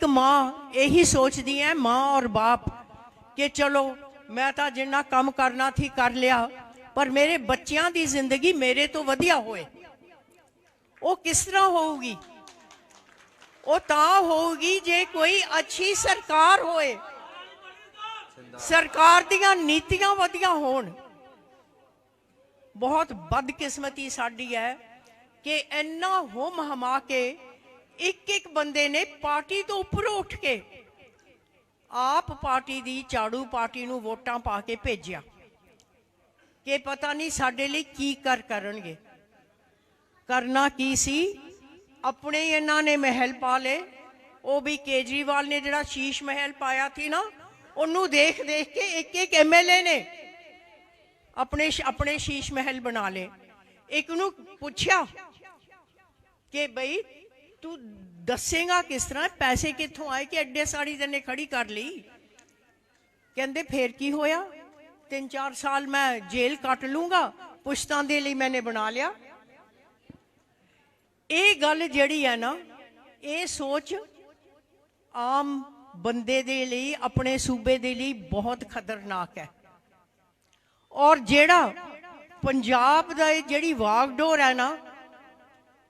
ਇੱਕ ਮਾਂ ਇਹੀ ਸੋਚਦੀ ਹੈ ਮਾਂ ਔਰ ਬਾਪ, ਕਿ ਚਲੋ, ਮੈਂ ਤਾਂ ਜਿੰਨਾ ਕੰਮ ਕਰਨਾ ਸੀ ਕਰ ਲਿਆ, ਪਰ ਮੇਰੇ ਬੱਚਿਆਂ ਦੀ ਜ਼ਿੰਦਗੀ ਮੇਰੇ ਤੋਂ ਵਧੀਆ ਹੋਏ। ਉਹ ਕਿਸ ਤਰ੍ਹਾਂ ਹੋਊਗੀ? ਉਹ ਤਾਂ ਹੋਊਗੀ ਜੇ ਕੋਈ ਅੱਛੀ ਸਰਕਾਰ ਹੋਏ। ਸਰਕਾਰ ਦੀਆਂ ਨੀਤੀਆਂ ਵਧੀਆ ਹੋਣ। ਬਹੁਤ ਬਦਕਿਸਮਤੀ ਸਾਡੀ ਹੈ ਕਿ ਇੰਨਾ ਹੁਮ ਹਮਾ ਕੇ ਇੱਕ ਇੱਕ ਬੰਦੇ ਨੇ ਪਾਰਟੀ ਤੋਂ ਉੱਪਰ ਉੱਠ ਕੇ ਆਪ ਪਾਰਟੀ ਦੀ ਝਾੜੂ ਪਾਰਟੀ ਨੂੰ ਵੋਟਾਂ ਪਾ ਕੇ ਭੇਜਿਆ। ਕਿ ਪਤਾ ਨਹੀਂ ਸਾਡੇ ਲਈ ਕੀ ਕਰ ਕਰਨਗੇ। ਕਰਨਾ ਕੀ ਸੀ? ਆਪਣੇ ਇਹਨਾਂ ਨੇ ਮਹਿਲ ਪਾ ਲਏ। ਉਹ ਵੀ ਕੇਜਰੀਵਾਲ ਨੇ ਜਿਹੜਾ ਸ਼ੀਸ਼ ਮਹਿਲ ਪਾਇਆ ਸੀ ਨਾ, ਉਹਨੂੰ ਦੇਖ ਦੇਖ ਕੇ ਇੱਕ ਇੱਕ ਐਮਐਲਏ ਨੇ ਆਪਣੇ ਆਪਣੇ ਸ਼ੀਸ਼ ਮਹਿਲ ਬਣਾ ਲਏ। ਇੱਕ ਨੂੰ ਪੁੱਛਿਆ ਕਿ ਬਈ ਤੂੰ ਦੱਸੇਗਾ ਕਿਸ ਤਰ੍ਹਾਂ? ਪੈਸੇ ਕਿੱਥੋਂ ਆਏ ਕਿ ਐਡੇ ਸਾੜੀ ਤੈਨੇ ਖੜੀ ਕਰ ਲਈ? ਕਹਿੰਦੇ, ਫੇਰ ਕੀ ਹੋਇਆ? ਤਿੰਨ ਚਾਰ ਸਾਲ ਮੈਂ ਜੇਲ੍ਹ ਕੱਟ ਲੂੰਗਾ, ਪੁਸ਼ਤਾਂ ਦੇ ਲਈ ਮੈਨੇ ਬਣਾ ਲਿਆ। ਇਹ ਗੱਲ ਜਿਹੜੀ ਹੈ ਨਾ, ਇਹ ਸੋਚ ਆਮ ਬੰਦੇ ਦੇ ਲਈ, ਆਪਣੇ ਸੂਬੇ ਦੇ ਲਈ ਬਹੁਤ ਖਤਰਨਾਕ ਹੈ। ਔਰ ਜਿਹੜਾ ਪੰਜਾਬ ਦਾ ਇਹ ਜਿਹੜੀ ਵਾਗਡੋਰ ਹੈ ਨਾ,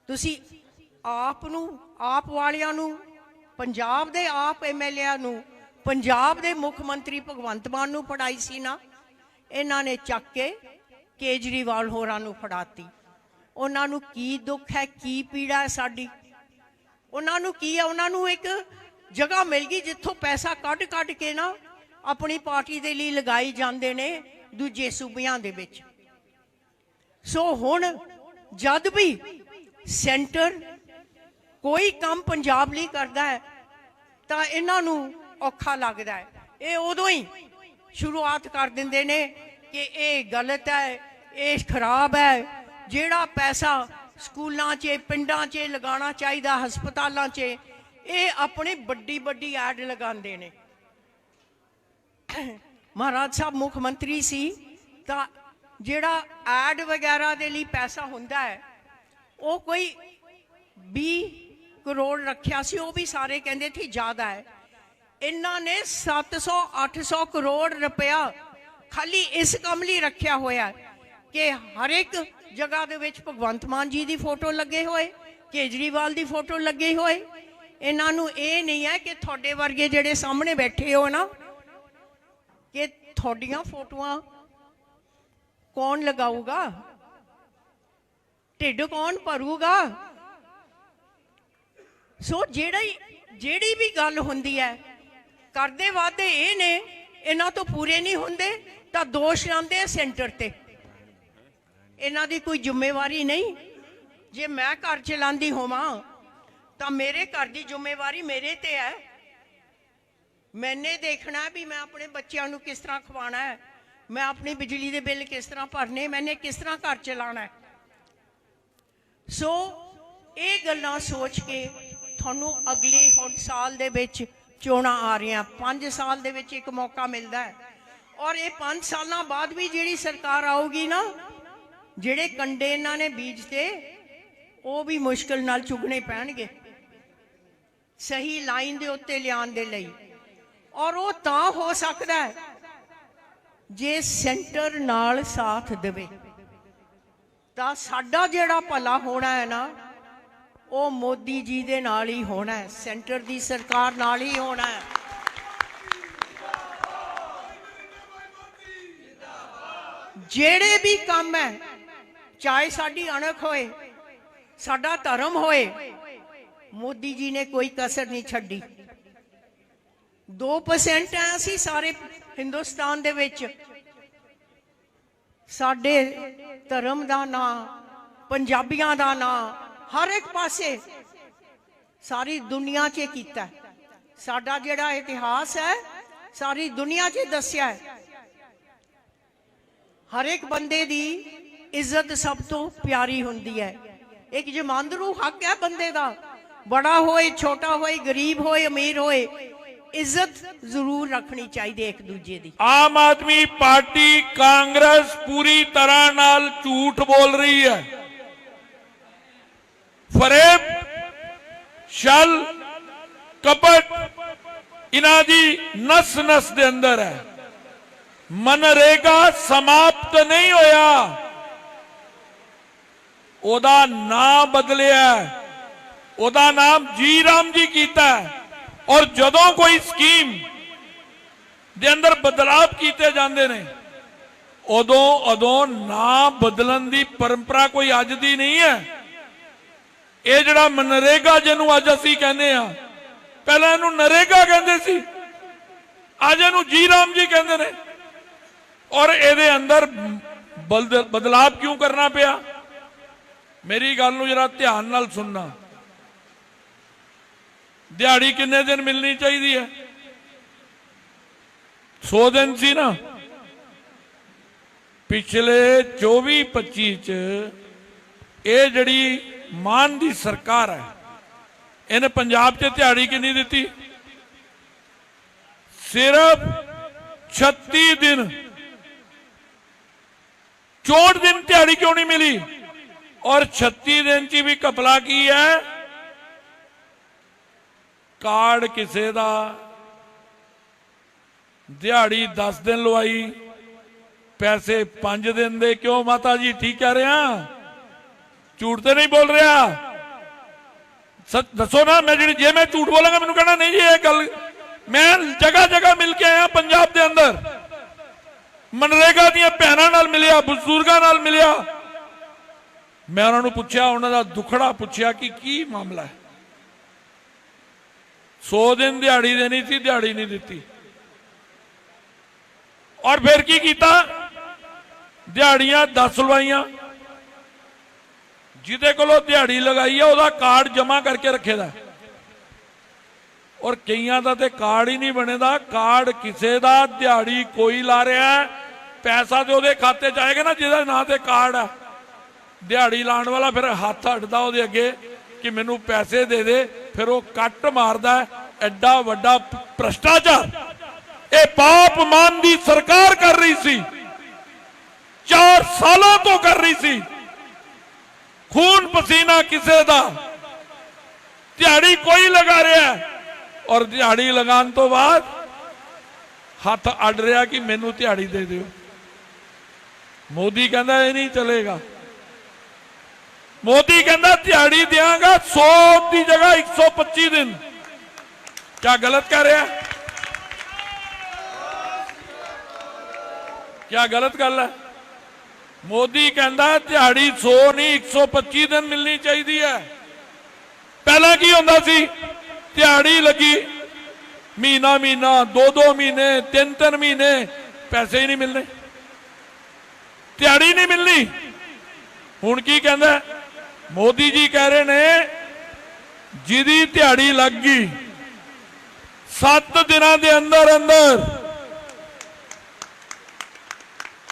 ਤੁਸੀਂ ਆਪ ਨੂੰ, ਆਪ ਵਾਲਿਆਂ ਨੂੰ, ਪੰਜਾਬ ਦੇ ਆਪ ਐਮਐਲਏ ਨੂੰ, ਪੰਜਾਬ ਦੇ ਮੁੱਖ ਮੰਤਰੀ ਭਗਵੰਤ ਮਾਨ ਨੂੰ ਫੜਾਈ ਸੀ ਨਾ, ਇਹਨਾਂ ਨੇ ਚੱਕ ਕੇ ਕੇਜਰੀਵਾਲ ਹੋਰਾਂ ਨੂੰ ਫੜਾਤੀ। ਉਹਨਾਂ ਨੂੰ ਕੀ ਦੁੱਖ ਹੈ, ਕੀ ਪੀੜਾ ਹੈ ਸਾਡੀ? ਉਹਨਾਂ ਨੂੰ ਕੀ ਹੈ? ਉਹਨਾਂ ਨੂੰ ਇੱਕ ਜਗ੍ਹਾ ਮਿਲ ਗਈ ਜਿੱਥੋਂ ਪੈਸਾ ਕੱਢ ਕੱਢ ਕੇ ਨਾ ਆਪਣੀ ਪਾਰਟੀ ਦੇ ਲਈ ਲਗਾਈ ਜਾਂਦੇ ਨੇ ਦੂਜੇ ਸੂਬਿਆਂ ਦੇ ਵਿੱਚ। ਸੋ ਹੁਣ ਜਦ ਵੀ ਸੈਂਟਰ ਕੋਈ ਕੰਮ ਪੰਜਾਬ ਲਈ ਕਰਦਾ ਹੈ, ਤਾਂ ਇਹਨਾਂ ਨੂੰ ਔਖਾ ਲੱਗਦਾ ਹੈ। ਇਹ ਉਦੋਂ ਹੀ ਸ਼ੁਰੂਆਤ ਕਰ ਦਿੰਦੇ ਨੇ ਕਿ ਇਹ ਗਲਤ ਹੈ, ਇਹ ਖਰਾਬ ਹੈ। ਜਿਹੜਾ ਪੈਸਾ ਸਕੂਲਾਂ 'ਚ, ਪਿੰਡਾਂ 'ਚ ਲਗਾਉਣਾ ਚਾਹੀਦਾ, ਹਸਪਤਾਲਾਂ 'ਚ, ਇਹ ਆਪਣੀ ਵੱਡੀ ਵੱਡੀ ਐਡ ਲਗਾਉਂਦੇ ਨੇ। ਮਹਾਰਾਜ ਸਾਹਿਬ ਮੁੱਖ ਮੰਤਰੀ ਸੀ, ਤਾਂ ਜਿਹੜਾ ਐਡ ਵਗੈਰਾ ਦੇ ਲਈ ਪੈਸਾ ਹੁੰਦਾ ਹੈ, ਉਹ ਕੋਈ 20 ਕਰੋੜ ਰੱਖਿਆ ਸੀ, ਉਹ ਵੀ ਸਾਰੇ ਕਹਿੰਦੇ ਸੀ ਜ਼ਿਆਦਾ ਹੈ। ਇਹਨਾਂ ਨੇ 700 800 ਕਰੋੜ ਰੁਪਇਆ ਖਾਲੀ ਇਸ ਕੰਮ ਲਈ ਰੱਖਿਆ ਹੋਇਆ ਕਿ ਹਰ ਇੱਕ ਜਗ੍ਹਾ ਦੇ ਵਿੱਚ ਭਗਵੰਤ ਮਾਨ ਜੀ ਦੀ ਫੋਟੋ ਲੱਗੇ ਹੋਏ, ਕੇਜਰੀਵਾਲ ਦੀ ਫੋਟੋ ਲੱਗੇ ਹੋਏ। ਇਹਨਾਂ ਨੂੰ ਇਹ ਨਹੀਂ ਹੈ ਕਿ ਤੁਹਾਡੇ ਵਰਗੇ ਜਿਹੜੇ ਸਾਹਮਣੇ ਬੈਠੇ ਹੋ ਨਾ, ਕਿ ਤੁਹਾਡੀਆਂ ਫੋਟੋਆਂ ਕੌਣ ਲਗਾਊਗਾ? ਢਿੱਡ ਕੌਣ ਭਰੂਗਾ? ਸੋ ਜਿਹੜੀ ਜਿਹੜੀ ਵੀ ਗੱਲ ਹੁੰਦੀ ਹੈ, ਕਰਦੇ ਵਾਦੇ ਇਹ ਨੇ, ਇਹਨਾਂ ਤੋਂ ਪੂਰੇ ਨਹੀਂ ਹੁੰਦੇ, ਤਾਂ ਦੋਸ਼ ਲਾਉਂਦੇ ਸੈਂਟਰ ਤੇ। ਇਹਨਾਂ ਦੀ ਕੋਈ ਜ਼ਿੰਮੇਵਾਰੀ ਨਹੀਂ। ਜੇ ਮੈਂ ਘਰ ਚਲਾਉਂਦੀ ਹੋਵਾਂ, ਤਾਂ ਮੇਰੇ ਘਰ ਦੀ ਜ਼ਿੰਮੇਵਾਰੀ ਮੇਰੇ ਤੇ ਹੈ। ਮੈਨੇ ਦੇਖਣਾ ਵੀ ਮੈਂ ਆਪਣੇ ਬੱਚਿਆਂ ਨੂੰ ਕਿਸ ਤਰ੍ਹਾਂ ਖਵਾਉਣਾ ਹੈ, ਮੈਂ ਆਪਣੀ ਬਿਜਲੀ ਦੇ ਬਿੱਲ ਕਿਸ ਤਰ੍ਹਾਂ ਭਰਨੇ, ਮੈਨੇ ਕਿਸ ਤਰ੍ਹਾਂ ਘਰ ਚਲਾਉਣਾ ਹੈ। ਸੋ, ਇਹ ਗੱਲਾਂ ਸੋਚ ਕੇ ਤੁਹਾਨੂੰ ਅਗਲੇ ਹੁਣ ਸਾਲ ਦੇ ਵਿੱਚ ਚੋਣਾਂ ਆ ਰਹੀਆਂ। 5 ਸਾਲ ਦੇ ਵਿੱਚ ਇੱਕ ਮੌਕਾ ਮਿਲਦਾ ਹੈ। ਔਰ ਇਹ 5 ਸਾਲਾਂ ਬਾਅਦ ਵੀ ਜਿਹੜੀ ਸਰਕਾਰ ਆਊਗੀ ਨਾ, ਜਿਹੜੇ ਕੰਡੇ ਇਹਨਾਂ ਨੇ ਬੀਜ ਤੇ, ਉਹ ਵੀ ਮੁਸ਼ਕਲ ਨਾਲ ਚੁਗਣੇ ਪੈਣਗੇ। ਸਹੀ ਲਾਈਨ ਦੇ ਉੱਤੇ ਲਿਆਉਣ ਦੇ ਲਈ। ਔਰ ਉਹ ਤਾਂ ਹੋ ਸਕਦਾ ਹੈ ਜੇ ਸੈਂਟਰ ਨਾਲ ਸਾਥ ਦੇਵੇ। ਤਾਂ ਸਾਡਾ ਜਿਹੜਾ ਭਲਾ ਹੋਣਾ ਹੈ ਨਾ ਉਹ ਮੋਦੀ ਜੀ ਦੇ ਨਾਲ ਹੀ ਹੋਣਾ ਹੈ, ਸੈਂਟਰ ਦੀ ਸਰਕਾਰ ਨਾਲ ਹੀ ਹੋਣਾ ਹੈ। ਜਿਹੜੇ ਵੀ ਕੰਮ ਹੈ, ਚਾਹੇ ਸਾਡੀ ਅਣਖ ਹੋਏ, ਸਾਡਾ ਧਰਮ ਹੋਏ, ਮੋਦੀ ਜੀ ਨੇ ਕੋਈ ਕਸਰ ਨਹੀਂ ਛੱਡੀ। 2% ਹੈ ਅਸੀਂ ਸਾਰੇ ਹਿੰਦੁਸਤਾਨ ਦੇ ਵਿੱਚ। ਸਾਡੇ ਧਰਮ ਦਾ ਨਾਂ, ਪੰਜਾਬੀਆਂ ਦਾ ਨਾਂ ਹਰ ਇੱਕ ਪਾਸੇ ਸਾਰੀ ਦੁਨੀਆ 'ਚ ਕੀਤਾ ਸਾਡਾ ਜਿਹੜਾ ਇਤਿਹਾਸ ਹੈ, ਸਾਰੀ ਦੁਨੀਆ 'ਚ ਦੱਸਿਆ ਹੈ। ਹਰ ਇੱਕ ਬੰਦੇ ਦੀ ਇੱਜ਼ਤ ਸਭ ਤੋਂ ਪਿਆਰੀ ਹੁੰਦੀ ਹੈ। ਇੱਕ ਜਮਾਂਦਰੂ ਹੱਕ ਹੈ ਬੰਦੇ ਦਾ। ਬੜਾ ਹੋਏ, ਛੋਟਾ ਹੋਏ, ਗਰੀਬ ਹੋਏ, ਅਮੀਰ ਹੋਏ, ਇੱਜ਼ਤ ਜ਼ਰੂਰ ਰੱਖਣੀ ਚਾਹੀਦੀ ਹੈ ਇੱਕ ਦੂਜੇ ਦੀ। ਆਮ ਆਦਮੀ ਪਾਰਟੀ ਕਾਂਗਰਸ ਪੂਰੀ ਤਰ੍ਹਾਂ ਨਾਲ ਝੂਠ ਬੋਲ ਰਹੀ ਹੈ। ਫਰੇਬ ਛਲ ਕਪਟ ਇਹਨਾਂ ਦੀ ਨਸ ਨਸ ਦੇ ਅੰਦਰ ਹੈ ਮਨਰੇਗਾ ਸਮਾਪਤ ਨਹੀਂ ਹੋਇਆ ਉਹਦਾ ਨਾਮ ਬਦਲਿਆ ਹੈ। ਉਹਦਾ ਨਾਮ ਜੀ ਰਾਮ ਜੀ ਕੀਤਾ ਹੈ। ਔਰ ਜਦੋਂ ਕੋਈ ਸਕੀਮ ਦੇ ਅੰਦਰ ਬਦਲਾਅ ਕੀਤੇ ਜਾਂਦੇ ਨੇ ਉਦੋਂ ਉਦੋਂ ਨਾਮ ਬਦਲਣ ਦੀ ਪਰੰਪਰਾ ਕੋਈ ਅੱਜ ਦੀ ਨਹੀਂ ਹੈ ਇਹ ਜਿਹੜਾ ਮਨਰੇਗਾ ਜਿਹਨੂੰ ਅੱਜ ਅਸੀਂ ਕਹਿੰਦੇ ਆ ਪਹਿਲਾਂ ਇਹਨੂੰ ਨਰੇਗਾ ਕਹਿੰਦੇ ਸੀ, ਅੱਜ ਇਹਨੂੰ ਜੀ ਰਾਮ ਜੀ ਕਹਿੰਦੇ ਨੇ। ਔਰ ਇਹਦੇ ਅੰਦਰ ਬਲਦ- ਬਦਲਾਵ ਕਿਉਂ ਕਰਨਾ ਪਿਆ? ਮੇਰੀ ਗੱਲ ਨੂੰ ਜਰਾ ਧਿਆਨ ਨਾਲ ਸੁਣਨਾ। ਦਿਹਾੜੀ ਕਿੰਨੇ ਦਿਨ ਮਿਲਣੀ ਚਾਹੀਦੀ ਹੈ? 100 ਦਿਨ ਸੀ ਨਾ। ਪਿਛਲੇ 24 25 ਚ ਇਹ ਜਿਹੜੀ ਮਾਨ ਦੀ ਸਰਕਾਰ ਹੈ। ਇਹਨੇ ਪੰਜਾਬ 'ਚ ਦਿਹਾੜੀ ਕਿੰਨੀ ਦਿੱਤੀ? ਸਿਰਫ 36 ਦਿਨ। 64 ਦਿਨ ਦਿਹਾੜੀ ਕਿਉਂ ਨਹੀਂ ਮਿਲੀ? ਔਰ 36 ਦਿਨ ਚ ਵੀ ਕਪਲਾ ਕੀ ਹੈ? ਕਾਰਡ ਕਿਸੇ ਦਾ ਦਿਹਾੜੀ 10 ਦਿਨ ਲਵਾਈ, ਪੈਸੇ 5 ਦਿਨ ਦੇ। ਕਿਉਂ ਮਾਤਾ ਜੀ, ਠੀਕ ਕਹਿ ਰਿਹਾ ਝੂਠ ਤੇ ਨਹੀਂ ਬੋਲ ਰਿਹਾ। ਸੱਚ ਦੱਸੋ ਨਾ, ਮੈਂ ਜਿਹੜੀ ਜੇ ਮੈਂ ਝੂਠ ਬੋਲਾਂਗਾ, ਮੈਨੂੰ ਕਹਿਣਾ ਨਹੀਂ ਜੀ ਇਹ ਗੱਲ। ਮੈਂ ਜਗ੍ਹਾ ਜਗ੍ਹਾ ਮਿਲ ਕੇ ਆਇਆ ਪੰਜਾਬ ਦੇ ਅੰਦਰ। ਮਨਰੇਗਾ ਦੀਆਂ ਭੈਣਾਂ ਨਾਲ ਮਿਲਿਆ, ਬਜ਼ੁਰਗਾਂ ਨਾਲ ਮਿਲਿਆ। ਮੈਂ ਉਹਨਾਂ ਨੂੰ ਪੁੱਛਿਆ, ਉਹਨਾਂ ਦਾ ਦੁਖੜਾ ਪੁੱਛਿਆ ਕਿ ਕੀ ਮਾਮਲਾ ਹੈ? 100 ਦਿਨ ਦਿਹਾੜੀ ਦੇਣੀ ਸੀ, ਦਿਹਾੜੀ ਨਹੀਂ ਦਿੱਤੀ। ਔਰ ਫਿਰ ਕੀ ਕੀਤਾ? ਦਿਹਾੜੀਆਂ 10 ਲਵਾਈਆਂ। ਜਿਹਦੇ ਕੋਲੋਂ ਦਿਹਾੜੀ ਲਗਾਈ ਹੈ ਉਹਦਾ ਕਾਰਡ ਜਮ੍ਹਾਂ ਕਰਕੇ ਰੱਖੇਦਾ ਹੈ। ਔਰ ਕਈਆਂ ਦਾ ਤੇ ਕਾਰਡ ਹੀ ਨਹੀਂ ਬਣੇਦਾ। ਕਾਰਡ ਕਿਸੇ ਦਾ, ਦਿਹਾੜੀ ਕੋਈ ਲਾ ਰਿਹਾ ਪੈਸਾ ਤੇ ਉਹਦੇ ਖਾਤੇ 'ਚ ਆਏਗਾ ਨਾ, ਜਿਹਦਾ ਨਾਂ ਤੇ ਕਾਰਡ ਹੈ ਦਿਹਾੜੀ ਲਾਉਣ ਵਾਲਾ ਫਿਰ ਹੱਥ ਹਟਦਾ ਉਹਦੇ ਅੱਗੇ ਕਿ ਮੈਨੂੰ ਪੈਸੇ ਦੇ ਦੇ। ਫਿਰ ਉਹ ਕੱਟ ਮਾਰਦਾ ਐਡਾ ਵੱਡਾ ਭ- ਭ੍ਰਸ਼ਟਾਚਾਰ। ਇਹ ਪਾਪ ਮਾਨ ਦੀ ਸਰਕਾਰ ਕਰ ਰਹੀ ਸੀ। 4 ਸਾਲਾਂ ਤੋਂ ਕਰ ਰਹੀ ਸੀ। ਖੂਨ ਪਸੀਨਾ ਕਿਸੇ ਦਾ। ਦਿਹਾੜੀ ਕੋਈ ਲਗਾ ਰਿਹਾ। ਔਰ ਦਿਹਾੜੀ ਲਗਾਉਣ ਤੋਂ ਬਾਅਦ ਹੱਥ ਅੱਡ ਰਿਹਾ ਕਿ ਮੈਨੂੰ ਦਿਹਾੜੀ ਦੇ ਦਿਓ। ਮੋਦੀ ਕਹਿੰਦਾ ਇਹ ਨਹੀਂ ਚਲੇਗਾ। ਮੋਦੀ ਕਹਿੰਦਾ ਦਿਹਾੜੀ ਦਿਆਂਗਾ 100 ਦੀ ਜਗ੍ਹਾ 125 ਦਿਨ। ਕੀ ਗਲਤ ਕਰ ਰਿਹਾ? ਕੀ ਗਲਤ ਗੱਲ ਹੈ? ਮੋਦੀ ਕਹਿੰਦਾ ਦਿਹਾੜੀ 100 ਨਹੀਂ 125 ਦਿਨ ਮਿਲਣੀ ਚਾਹੀਦੀ ਹੈ। ਪਹਿਲਾਂ ਕੀ ਹੁੰਦਾ ਸੀ? ਦਿਹਾੜੀ ਲੱਗੀ, ਮਹੀਨਾ ਮਹੀਨਾ, ਦੋ ਦੋ ਮਹੀਨੇ, ਤਿੰਨ ਤਿੰਨ ਮਹੀਨੇ, ਪੈਸੇ ਹੀ ਨਹੀਂ ਮਿਲਨੇ ਦਿਹਾੜੀ ਨਹੀਂ ਮਿਲਣੀ। ਹੁਣ ਕੀ ਕਹਿੰਦਾ? ਮੋਦੀ ਜੀ ਕਹਿ ਰਹੇ ਨੇ, ਜਿਹਦੀ ਦਿਹਾੜੀ ਲੱਗ ਗਈ 7 ਦਿਨਾਂ ਦੇ ਅੰਦਰ ਅੰਦਰ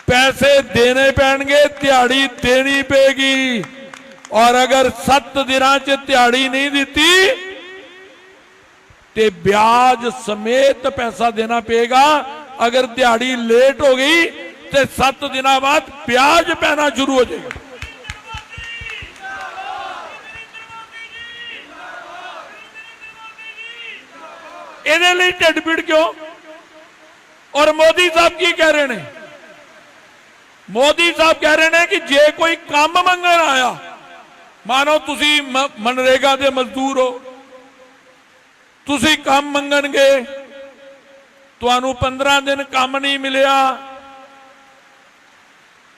ਪੈਸੇ ਦੇਣੇ ਪੈਣਗੇ ਦਿਹਾੜੀ ਦੇਣੀ ਪਏਗੀ ਔਰ ਅਗਰ 7 ਦਿਨਾਂ 'ਚ ਦਿਹਾੜੀ ਨਹੀਂ ਦਿੱਤੀ ਤੇ ਵਿਆਜ ਸਮੇਤ ਪੈਸਾ ਦੇਣਾ ਪਏਗਾ ਅਗਰ ਦਿਹਾੜੀ ਲੇਟ ਹੋ ਗਈ ਤੇ 7 ਦਿਨਾਂ ਬਾਅਦ ਵਿਆਜ ਪੈਣਾ ਸ਼ੁਰੂ ਹੋ ਜਾਏਗਾ ਇਹਦੇ ਲਈ ਢਿੱਡ ਪੀੜ ਕਿਉਂ ਔਰ ਮੋਦੀ ਸਾਹਿਬ ਕੀ ਕਹਿ ਰਹੇ ਨੇ ਮੋਦੀ ਸਾਹਿਬ ਕਹਿ ਰਹੇ ਨੇ ਕਿ ਜੇ ਕੋਈ ਕੰਮ ਮੰਗਣ ਆਇਆ ਮਾਨੋ ਤੁਸੀਂ ਮ- ਮਨਰੇਗਾ ਦੇ ਮਜ਼ਦੂਰ ਹੋ ਤੁਸੀਂ ਕੰਮ ਮੰਗਣਗੇ ਤੁਹਾਨੂੰ 15 ਦਿਨ ਕੰਮ ਨਹੀਂ ਮਿਲਿਆ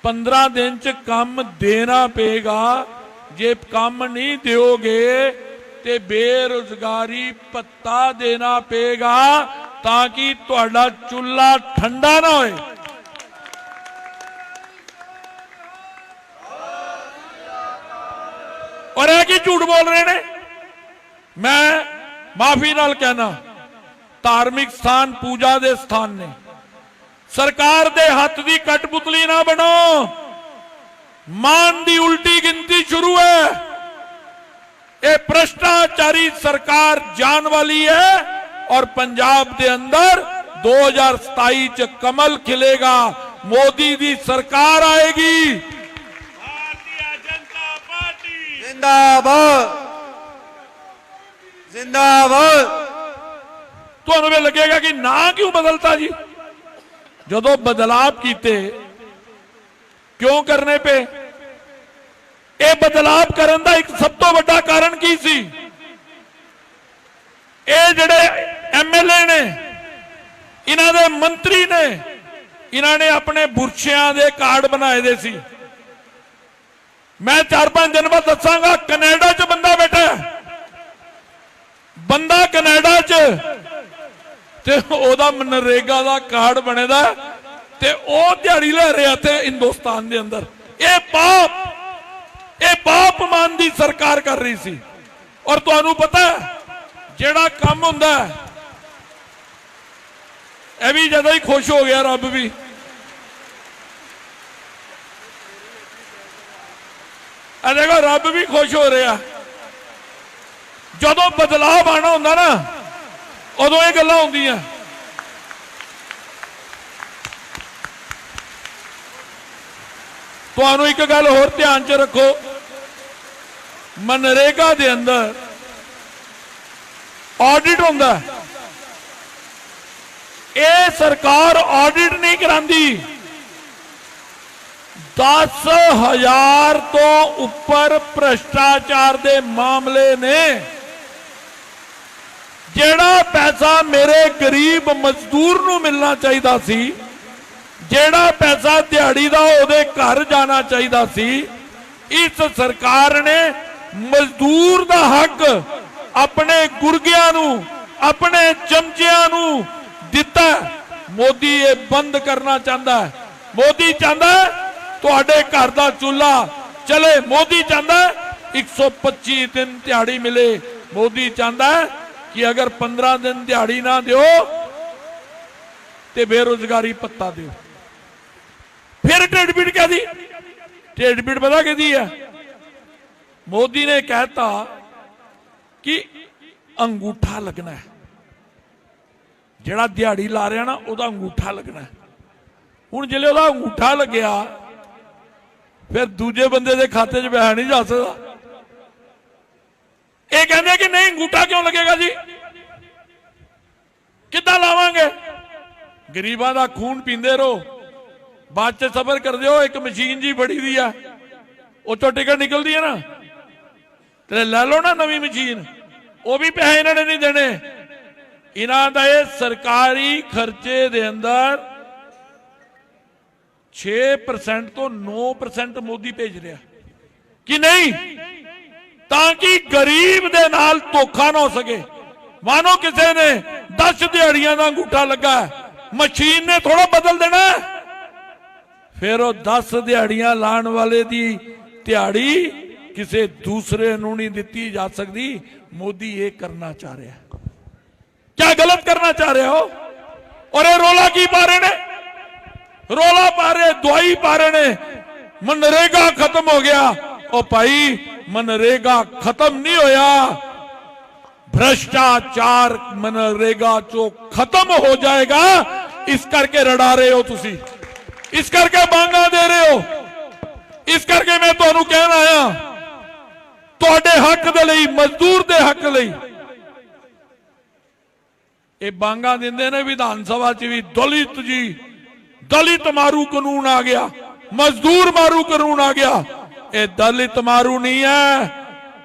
15 ਦਿਨ ਚ ਕੰਮ ਦੇਣਾ ਪਏਗਾ ਜੇ ਕੰਮ ਨਹੀਂ ਦਿਓਗੇ ਤੇ ਬੇਰੁਜ਼ਗਾਰੀ ਭੱਤਾ ਦੇਣਾ ਪਏਗਾ ਤਾਂ ਕਿ ਤੁਹਾਡਾ ਚੁੱਲ੍ਹਾ ਠੰਡਾ ਨਾ ਹੋਏ ਔਰ ਇਹ ਕੀ ਝੂਠ ਬੋਲ ਰਹੇ ਨੇ? ਮੈਂ ਮਾਫੀ ਨਾਲ ਕਹਿਣਾ, ਧਾਰਮਿਕ ਸਥਾਨ ਪੂਜਾ ਦੇ ਸਥਾਨ ਨੇ। ਸਰਕਾਰ ਦੇ ਹੱਥ ਦੀ ਕਟਪੁਤਲੀ ਨਾ ਬਣੋ। ਮਾਨ ਦੀ ਉਲਟੀ ਗਿਣਤੀ ਸ਼ੁਰੂ ਹੈ। ਇਹ ਭ੍ਰਸ਼ਟਾਚਾਰੀ ਸਰਕਾਰ ਜਾਣ ਵਾਲੀ ਹੈ ਔਰ ਪੰਜਾਬ ਦੇ ਅੰਦਰ 2027 ਚ ਕਮਲ ਖਿਲੇਗਾ। ਮੋਦੀ ਦੀ ਸਰਕਾਰ ਆਏਗੀ। जिंदाबाद जिंदाबाद ਤੁਹਾਨੂੰ ਵੀ ਲੱਗੇਗਾ ਕਿ ਨਾ ਕਿਉਂ ਬਦਲਤਾ ਜੀ ਜਦੋਂ ਬਦਲਾਵ ਕੀਤੇ ਕਿਉਂ ਕਰਨੇ ਪਏ ਇਹ ਬਦਲਾਵ ਕਰਨ ਦਾ ਇੱਕ ਸਭ ਤੋਂ ਵੱਡਾ ਕਾਰਨ ਕੀ ਸੀ ਇਹ ਜਿਹੜੇ ਐਮਐਲਏ ਨੇ ਇਹਨਾਂ ਦੇ ਮੰਤਰੀ ਨੇ ਇਹਨਾਂ ਨੇ ਆਪਣੇ ਬੁਰਸ਼ਿਆਂ ਦੇ ਕਾਰਡ ਬਣਾਏ ਦੇ ਸੀ ਮੈਂ 4-5 ਦਿਨ ਬਾਅਦ ਦੱਸਾਂਗਾ ਕੈਨੇਡਾ 'ਚ ਬੰਦਾ ਬੈਠਾ ਬੰਦਾ ਕੈਨੇਡਾ 'ਚ ਤੇ ਉਹਦਾ ਮਨਰੇਗਾ ਦਾ ਕਾਰਡ ਬਣੇਦਾ ਤੇ ਉਹ ਦਿਹਾੜੀ ਲੈ ਰਿਹਾ ਤੇ ਹਿੰਦੁਸਤਾਨ ਦੇ ਅੰਦਰ। ਇਹ ਪਾਪ ਇਹ ਪਾਪ ਮਾਨ ਦੀ ਸਰਕਾਰ ਕਰ ਰਹੀ ਸੀ। ਔਰ ਤੁਹਾਨੂੰ ਪਤਾ ਜਿਹੜਾ ਕੰਮ ਹੁੰਦਾ ਹੈ, ਇਹ ਵੀ ਜਦੋਂ ਹੀ ਖੁਸ਼ ਹੋ ਗਿਆ ਰੱਬ ਵੀ। ਇਹ ਦੇਖੋ, ਰੱਬ ਵੀ ਖੁਸ਼ ਹੋ ਰਿਹਾ। ਜਦੋਂ ਬਦਲਾਅ ਆਣਾ ਹੁੰਦਾ ਨਾ, ਉਦੋਂ ਇਹ ਗੱਲਾਂ ਹੁੰਦੀਆਂ। ਤੁਹਾਨੂੰ ਇੱਕ ਗੱਲ ਹੋਰ ਧਿਆਨ 'ਚ ਰੱਖੋ। ਮਨਰੇਗਾ ਦੇ ਅੰਦਰ ਆਡਿਟ ਹੁੰਦਾ। ਇਹ ਸਰਕਾਰ ਆਡਿਟ ਨਹੀਂ ਕਰਾਂਦੀ। 10000 ਤੋਂ ਉੱਪਰ ਭ੍ਰਸ਼ਟਾਚਾਰ ਦੇ ਮਾਮਲੇ ਨੇ। ਜਿਹੜਾ ਪੈਸਾ ਮੇਰੇ ਗਰੀਬ ਮਜ਼ਦੂਰ ਨੂੰ ਮਿਲਣਾ ਚਾਹੀਦਾ ਸੀ, ਜਿਹੜਾ ਪੈਸਾ ਦਿਹਾੜੀ ਦਾ ਉਹਦੇ ਘਰ ਜਾਣਾ ਚਾਹੀਦਾ ਸੀ, ਇਸ ਸਰਕਾਰ ਨੇ ਮਜ਼ਦੂਰ ਦਾ ਹੱਕ ਆਪਣੇ ਗੁਰਗਿਆਂ ਨੂੰ, ਆਪਣੇ ਚਮਚਿਆਂ ਨੂੰ ਦਿੱਤਾ। ਮੋਦੀ ਇਹ ਬੰਦ ਕਰਨਾ ਚਾਹੁੰਦਾ ਹੈ। ਮੋਦੀ ਚਾਹੁੰਦਾ ਹੈ ਤੁਹਾਡੇ ਘਰ ਦਾ ਚੁੱਲ੍ਹਾ ਚਲੇ, ਮੋਦੀ ਚਾਹੁੰਦਾ ਹੈ 125 ਦਿਨ ਦਿਹਾੜੀ ਮਿਲੇ, ਮੋਦੀ ਚਾਹੁੰਦਾ ਕਿ ਅਗਰ 15 ਦਿਨ ਦਿਹਾੜੀ ਨਾ ਦਿਓ ਤੇ ਬੇਰੋਜ਼ਗਾਰੀ ਪੱਤਾ ਦਿਓ। ਫਿਰ ਟੇਡਬਿਟ ਕਹਦੀ ਟੇਡਬਿਟ ਪਤਾ ਕਿਹਦੀ ਹੈ? ਮੋਦੀ ਨੇ ਕਹਿਤਾ ਕਿ ਅੰਗੂਠਾ ਲੱਗਣਾ ਹੈ। ਜਿਹੜਾ ਦਿਹਾੜੀ ਲਾ ਰਿਹਾ ਨਾ, ਉਹਦਾ ਅੰਗੂਠਾ ਲੱਗਣਾ ਹੁਣ ਜਿਲੇ ਉਹਦਾ ਅੰਗੂਠਾ ਲੱਗਿਆ ਫਿਰ ਦੂਜੇ ਬੰਦੇ ਦੇ ਖਾਤੇ 'ਚ ਪੈਸਾ ਨਹੀਂ ਜਾ ਸਕਦਾ। ਇਹ ਕਹਿੰਦੇ ਕਿ ਨਹੀਂ, ਅੰਗੂਠਾ ਕਿਉਂ ਲੱਗੇਗਾ ਜੀ? ਕਿੱਦਾਂ ਲਾਵਾਂਗੇ? ਗਰੀਬਾਂ ਦਾ ਖੂਨ ਪੀਂਦੇ ਰਹੋ। ਬਾਅਦ ਚ ਸਬਰ ਕਰਦੇ ਹੋ, ਇੱਕ ਮਸ਼ੀਨ ਜੀ ਬੜੀ ਦੀ ਆ। ਉਹ ਚੋਂ ਟਿਕਟ ਨਿਕਲਦੀ ਹੈ ਨਾ। ਤੇ ਲੈ ਲਓ ਨਾ ਨਵੀਂ ਮਸ਼ੀਨ। ਉਹ ਵੀ ਪੈਸੇ ਇਹਨਾਂ ਨੇ ਨਹੀਂ ਦੇਣੇ। ਇਹਨਾਂ ਦਾ ਇਹ ਸਰਕਾਰੀ ਖਰਚੇ ਦੇ ਅੰਦਰ 6% ਤੋਂ 9% ਮੋਦੀ ਭੇਜ ਰਿਹਾ। ਕਿ ਨਹੀਂ? ਤਾਂ ਕਿ ਗਰੀਬ ਦੇ ਨਾਲ ਧੋਖਾ ਨਾ ਹੋ ਸਕੇ। ਮਾਨੋ ਕਿਸੇ ਨੇ 10 ਦਿਹਾੜੀਆਂ ਦਾ ਅੰਗੂਠਾ ਲੱਗਾ ਮਸ਼ੀਨ ਨੇ ਥੋੜਾ ਬਦਲ ਦੇਣਾ ਹੈ। ਫਿਰ ਉਹ 10 ਦਿਹਾੜੀਆਂ ਲਾਣ ਵਾਲੇ ਦੀ ਦਿਹਾੜੀ ਕਿਸੇ ਦੂਸਰੇ ਨੂੰ ਨਹੀਂ ਦਿੱਤੀ ਜਾ ਸਕਦੀ। ਮੋਦੀ ਇਹ ਕਰਨਾ ਚਾਹ ਰਿਹਾ। ਹੈ ਕਿਆ ਗਲਤ ਕਰਨਾ ਚਾਹ ਰਿਹਾ ਹੋ ਔਰ ਇਹ ਰੋਲਾ ਕੀ ਪਾ ਰਹੇ ਨੇ? ਰੋਲਾ ਪਾ ਰਹੇ, ਦਵਾਈ ਪਾ ਰਹੇ ਨੇ। ਮਨਰੇਗਾ ਖਤਮ ਹੋ ਗਿਆ। ਉਹ ਭਾਈ, ਮਨਰੇਗਾ ਖਤਮ ਨਹੀਂ ਹੋਇਆ। ਭ੍ਰਸ਼ਟਾਚਾਰ ਮਨਰੇਗਾ ਚੋਂ ਖਤਮ ਹੋ ਜਾਏਗਾ। ਇਸ ਕਰਕੇ ਰੜਾ ਰਹੇ ਹੋ ਤੁਸੀਂ। ਇਸ ਕਰਕੇ ਬਾਂਗਾ ਦੇ ਰਹੇ ਹੋ। ਇਸ ਕਰਕੇ ਮੈਂ ਤੁਹਾਨੂੰ ਕਹਿਣ ਆਇਆ ਤੁਹਾਡੇ ਹੱਕ ਦੇ ਲਈ, ਮਜ਼ਦੂਰ ਦੇ ਹੱਕ ਲਈ। ਇਹ ਬਾਂਗਾ ਦਿੰਦੇ ਨੇ ਵਿਧਾਨ ਸਭਾ 'ਚ ਵੀ, ਦਲਿਤ ਜੀ। ਦਲਿਤ ਮਾਰੂ ਕਾਨੂੰਨ ਆ ਗਿਆ, ਮਜ਼ਦੂਰ ਮਾਰੂ ਕਾਨੂੰਨ ਆ ਗਿਆ। ਇਹ ਦਲਿਤ ਮਾਰੂ ਨਹੀਂ ਹੈ,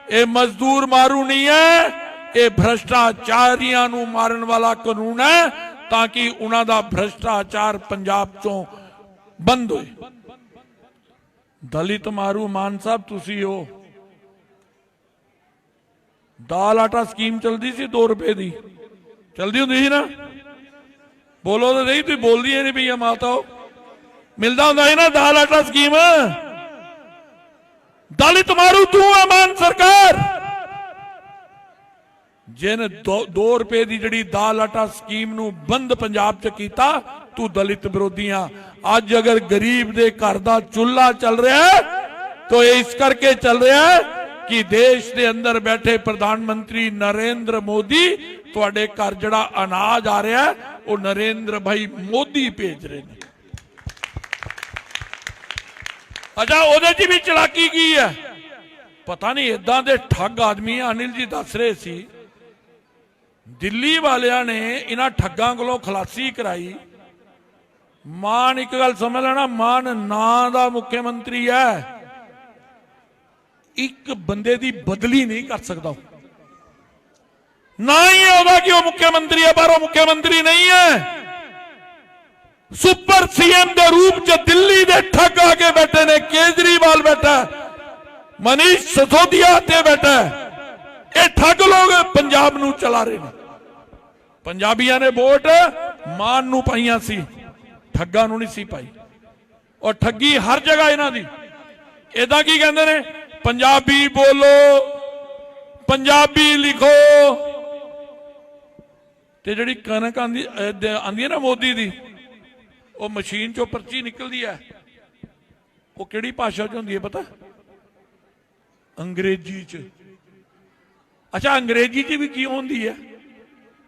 ਇਹ ਮਜ਼ਦੂਰ ਮਾਰੂ ਨਹੀਂ ਹੈ, ਇਹ ਭ੍ਰਸ਼ਟਾਚਾਰੀਆਂ ਨੂੰ ਮਾਰਨ ਵਾਲਾ ਕਾਨੂੰਨ ਹੈ ਤਾਂ ਕਿ ਉਹਨਾਂ ਦਾ ਭ੍ਰਸ਼ਟਾਚਾਰ ਪੰਜਾਬ ਚੋਂ ਬੰਦ ਹੋਏ। ਦਲਿਤ ਮਾਰੂ ਮਾਨ ਸਾਹਿਬ, ਤੁਸੀਂ ਹੋ ਦਾਲ ਆਟਾ ਸਕੀਮ ਚਲਦੀ ਸੀ 2 ਰੁਪਏ ਦੀ। ਚਲਦੀ ਹੁੰਦੀ ਸੀ ਨਾ? ਬੋਲੋ ਤਾਂ ਨਹੀਂ ਤੁਸੀਂ ਬੋਲਦੀ ਨਹੀਂ ਪਈ ਆ ਮਾਤਾ ਮਿਲਦਾ ਹੁੰਦਾ ਸੀ ਨਾ ਦਾਲ ਆਟਾ ਸਕੀਮ। ਦਲਿਤ ਮਾਰੂ ਤੂੰ ਹੈ ਸਰਕਾਰ। ਜਿਨ 2 ਰੁਪਏ ਦੀ ਜਿਹੜੀ ਦਾਲ ਆਟਾ ਸਕੀਮ ਨੂੰ ਬੰਦ ਪੰਜਾਬ 'ਚ ਕੀਤਾ, ਤੂੰ ਦਲਿਤ ਵਿਰੋਧੀਆਂ ਅੱਜ ਅਗਰ ਗਰੀਬ ਦੇ ਘਰ ਦਾ ਚੁੱਲ੍ਹਾ ਚੱਲ ਰਿਹਾ ਹੈ, ਤਾਂ ਇਹ ਇਸ ਕਰਕੇ ਚੱਲ ਰਿਹਾ ਹੈ ਕਿ ਦੇਸ਼ ਦੇ ਅੰਦਰ ਬੈਠੇ ਪ੍ਰਧਾਨ ਮੰਤਰੀ ਨਰਿੰਦਰ ਮੋਦੀ, ਤੁਹਾਡੇ ਘਰ ਜਿਹੜਾ ਅਨਾਜ ਆ ਰਿਹਾ ਉਹ ਨਰਿੰਦਰ ਭਾਈ ਮੋਦੀ ਭੇਜ ਰਹੇ ਨੇ। ਅੱਛਾ, ਉਹਦੇ 'ਚ ਵੀ ਚਲਾਕੀ ਕੀ ਹੈ? ਪਤਾ ਨਹੀਂ ਇਦਾਂ ਦੇ ਠੱਗ ਆਦਮੀ ਅਨਿਲ ਜੀ ਦੱਸ ਰਹੇ ਸੀ। ਦਿੱਲੀ ਵਾਲਿਆਂ ਨੇ ਇਹਨਾਂ ਠੱਗਾਂ ਕੋਲੋਂ ਖਲਾਸੀ ਕਰਾਈ। ਮਾਨ, ਇੱਕ ਗੱਲ ਸਮਝ ਲੈਣਾ, ਮਾਨ ਨਾਂ ਦਾ ਮੁੱਖ ਮੰਤਰੀ ਹੈ। ਇੱਕ ਬੰਦੇ ਦੀ ਬਦਲੀ ਨਹੀਂ ਕਰ ਸਕਦਾ ਨਾ ਹੀ ਉਹਦਾ ਕਿ ਉਹ ਮੁੱਖ ਮੰਤਰੀ ਹੈ, ਪਰ ਉਹ ਮੁੱਖ ਮੰਤਰੀ ਨਹੀਂ ਹੈ। ਸੁਪਰ ਸੀਐਮ ਦੇ ਰੂਪ 'ਚ ਦਿੱਲੀ ਦੇ ਠੱਗ ਆ ਕੇ ਬੈਠੇ ਨੇ, ਕੇਜਰੀਵਾਲ ਬੈਠਾ ਮਨੀਸ਼ ਸਸੋਦੀਆ ਤੇ ਬੈਠਾ ਇਹ ਠੱਗ ਲੋਕ ਪੰਜਾਬ ਨੂੰ ਚਲਾ ਰਹੇ ਨੇ। ਪੰਜਾਬੀਆਂ ਨੇ ਵੋਟ ਮਾਨ ਨੂੰ ਪਾਈਆਂ ਸੀ, ਠੱਗਾਂ ਨੂੰ ਨਹੀਂ ਸੀ ਪਾਈ। ਔਰ ਠੱਗੀ ਹਰ ਜਗ੍ਹਾ ਇਹਨਾਂ ਦੀ। ਇਦਾਂ ਕੀ ਕਹਿੰਦੇ ਨੇ? ਪੰਜਾਬੀ ਬੋਲੋ, ਪੰਜਾਬੀ ਲਿਖੋ ਤੇ ਜਿਹੜੀ ਕਣਕ ਆਂਦੀ ਆਂਦੀ ਹੈ ਨਾ ਮੋਦੀ ਦੀ, ਉਹ ਮਸ਼ੀਨ ਚੋਂ ਪਰਚੀ ਨਿਕਲਦੀ ਹੈ। ਉਹ ਕਿਹੜੀ ਭਾਸ਼ਾ 'ਚ ਹੁੰਦੀ ਹੈ ਪਤਾ? ਅੰਗਰੇਜ਼ੀ 'ਚ। ਅੱਛਾ, ਅੰਗਰੇਜ਼ੀ 'ਚ ਵੀ ਕੀ ਹੁੰਦੀ ਹੈ?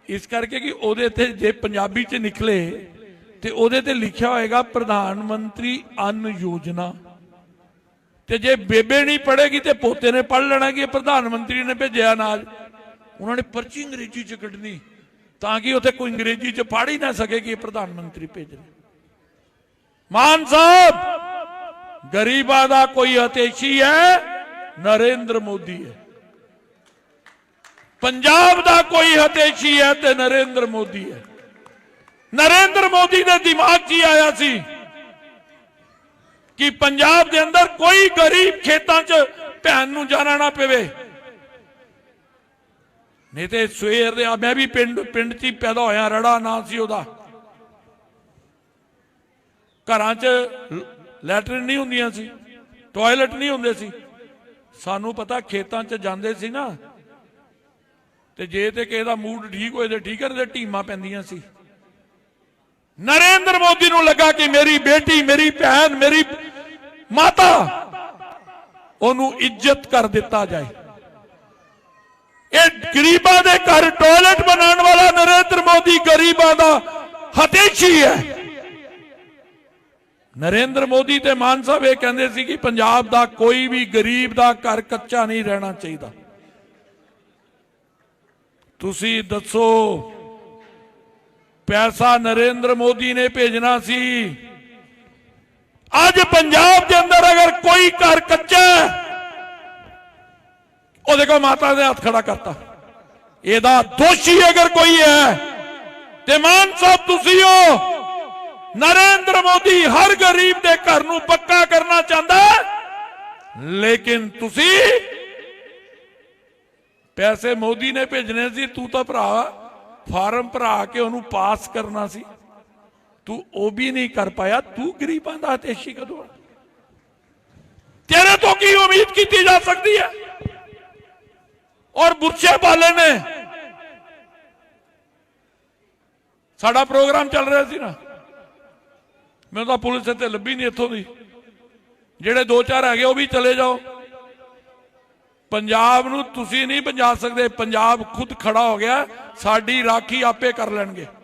ਇਸ ਕਰਕੇ ਕਿ ਉਹਦੇ ਤੇ ਜੇ ਪੰਜਾਬੀ 'ਚ ਨਿਕਲੇ, ਤੇ ਉਹਦੇ ਤੇ ਲਿਖਿਆ ਹੋਏਗਾ ਪ੍ਰਧਾਨ ਮੰਤਰੀ ਅੰਨ ਯੋਜਨਾ। ਤੇ ਜੇ ਬੇਬੇ ਨਹੀਂ ਪੜੇਗੀ ਤੇ ਪੋਤੇ ਨੇ ਪੜ ਲੈਣਾ ਕਿ ਪ੍ਰਧਾਨ ਮੰਤਰੀ ਨੇ ਭੇਜਿਆ ਅਨਾਜ। ਉਹਨਾਂ ਨੇ ਪਰਚੀ ਅੰਗਰੇਜ਼ੀ 'ਚ ਕੱਢਣੀ। ਤਾਂ ਕਿ ਉੱਥੇ ਕੋਈ ਅੰਗਰੇਜ਼ੀ 'ਚ ਪੜ ਹੀ ਨਾ ਸਕੇ ਕਿ ਇਹ ਪ੍ਰਧਾਨ ਮੰਤਰੀ ਭੇਜ ਰਿਹਾ ਮਾਨ ਸਾਹਿਬ, ਗਰੀਬਾਂ ਦਾ ਕੋਈ ਹਤੇਸ਼ੀ ਹੈ? ਨਰਿੰਦਰ ਮੋਦੀ ਹੈ। ਪੰਜਾਬ ਦਾ ਕੋਈ ਹਤੇਸ਼ੀ ਹੈ ਤੇ ਨਰਿੰਦਰ ਮੋਦੀ ਹੈ। ਨਰਿੰਦਰ ਮੋਦੀ ਦੇ ਦਿਮਾਗ 'ਚ ਹੀ ਆਇਆ ਸੀ ਕਿ ਪੰਜਾਬ ਦੇ ਅੰਦਰ ਕੋਈ ਗਰੀਬ ਖੇਤਾਂ 'ਚ ਭੈਣ ਨੂੰ ਜਾਣਾ ਨਾ ਪਵੇ। ਨਹੀਂ ਤੇ ਸਵੇਰ ਦੇ ਮੈਂ ਵੀ ਪਿੰਡ ਪਿੰਡ 'ਚ ਹੀ ਪੈਦਾ ਹੋਇਆ, ਰੜਾ ਨਾਂ ਸੀ ਉਹਦਾ। ਘਰਾਂ 'ਚ ਲੈਟਰਨ ਨਹੀਂ ਹੁੰਦੀਆਂ ਸੀ, ਟਾਇਲਟ ਨਹੀਂ ਹੁੰਦੇ ਸੀ। ਸਾਨੂੰ ਪਤਾ ਖੇਤਾਂ 'ਚ ਜਾਂਦੇ ਸੀ ਨਾ, ਤੇ ਜੇ ਤੇ ਕਿਸੇ ਦਾ ਮੂਡ ਠੀਕ ਹੋਏ ਤੇ ਠੀਕ ਹੈ ਤੇ ਢੀਮਾਂ ਪੈਂਦੀਆਂ ਸੀ। ਨਰਿੰਦਰ ਮੋਦੀ ਨੂੰ ਲੱਗਾ ਕਿ ਮੇਰੀ ਬੇਟੀ, ਮੇਰੀ ਭੈਣ, ਮੇਰੀ ਮਾਤਾ, ਉਹਨੂੰ ਇੱਜ਼ਤ ਕਰ ਦਿੱਤਾ ਜਾਏ। ਇਹ ਗਰੀਬਾਂ ਦੇ ਘਰ ਟਾਇਲਟ ਬਣਾਉਣ ਵਾਲਾ ਨਰਿੰਦਰ ਮੋਦੀ ਗਰੀਬਾਂ ਦਾ ਹਤੇਸ਼ੀ ਹੈ। ਨਰਿੰਦਰ ਮੋਦੀ ਤੇ ਮਾਨ ਸਾਹਿਬ ਇਹ ਕਹਿੰਦੇ ਸੀ ਕਿ ਪੰਜਾਬ ਦਾ ਕੋਈ ਵੀ ਗਰੀਬ ਦਾ ਘਰ ਕੱਚਾ ਨਹੀਂ ਰਹਿਣਾ ਚਾਹੀਦਾ। ਤੁਸੀਂ ਦੱਸੋ, ਪੈਸਾ ਨਰਿੰਦਰ ਮੋਦੀ ਨੇ ਭੇਜਣਾ ਸੀ। ਅੱਜ ਪੰਜਾਬ ਦੇ ਅੰਦਰ ਅਗਰ ਕੋਈ ਘਰ ਕੱਚਾ ਹੈ ਉਹ ਦੇਖੋ ਮਾਤਾ ਦੇ ਹੱਥ ਖੜਾ ਕਰਤਾ। ਇਹਦਾ ਦੋਸ਼ੀ ਅਗਰ ਕੋਈ ਹੈ, ਤੇ ਮਾਨ ਸਾਹਿਬ ਤੁਸੀਂ ਹੋ। ਨਰਿੰਦਰ ਮੋਦੀ ਹਰ ਗਰੀਬ ਦੇ ਘਰ ਨੂੰ ਪੱਕਾ ਕਰਨਾ ਚਾਹੁੰਦਾ ਲੇਕਿਨ ਤੁਸੀਂ ਪੈਸੇ ਮੋਦੀ ਨੇ ਭੇਜਣੇ ਸੀ, ਤੂੰ ਤਾਂ ਭਰਾ ਫਾਰਮ ਭਰਾ ਕੇ ਉਹਨੂੰ ਪਾਸ ਕਰਨਾ ਸੀ। ਤੂੰ ਉਹ ਵੀ ਨਹੀਂ ਕਰ ਪਾਇਆ, ਤੂੰ ਗਰੀਬਾਂ ਦਾ ਹਤੇਸ਼ੀ ਕਦੋਂ ਤੇਰੇ ਤੋਂ ਕੀ ਉਮੀਦ ਕੀਤੀ ਜਾ ਸਕਦੀ ਹੈ? ਔਰ ਬੁਰਸ਼ੇ ਵਾਲੇ ਨੇ। ਸਾਡਾ ਪ੍ਰੋਗਰਾਮ ਚੱਲ ਰਿਹਾ ਸੀ ਨਾ। ਮੈਨੂੰ ਤਾਂ ਪੁਲਿਸ ਇੱਥੇ ਲੱਭੀ ਨਹੀਂ ਇੱਥੋਂ ਦੀ। ਜਿਹੜੇ ਦੋ ਚਾਰ ਹੈਗੇ ਉਹ ਵੀ ਚਲੇ ਜਾਓ। ਪੰਜਾਬ ਨੂੰ ਤੁਸੀਂ ਨਹੀਂ ਬਚਾ ਸਕਦੇ। ਪੰਜਾਬ ਖੁਦ ਖੜਾ ਹੋ ਗਿਆ। ਸਾਡੀ ਰਾਖੀ ਆਪੇ ਕਰ ਲੈਣਗੇ।